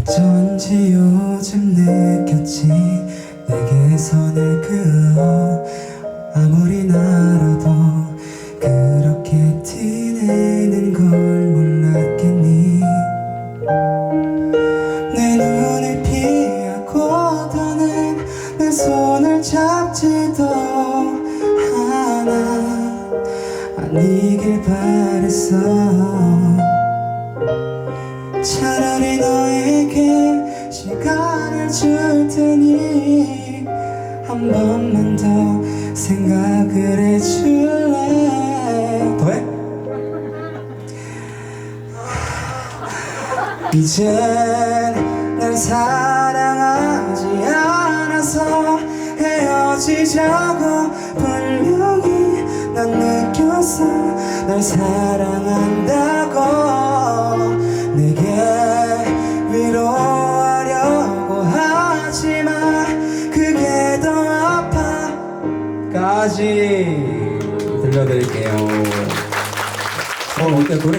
어쩐지 요즘 느꼈지 내게 선을 그어 아무리 날아도 그렇게 티내는 걸 몰랐겠니? 내 눈을 피하고 더는 내 손을 잡지도 않아. 아니길 바랬어. 차라리 너 테니 한 번만 더 생각을 해줄래 더해? 이젠 날 사랑하지 않아서 헤어지자고 분명히 난 느꼈어 날 사랑한다 까지 들려드릴게요. 어 어때 노래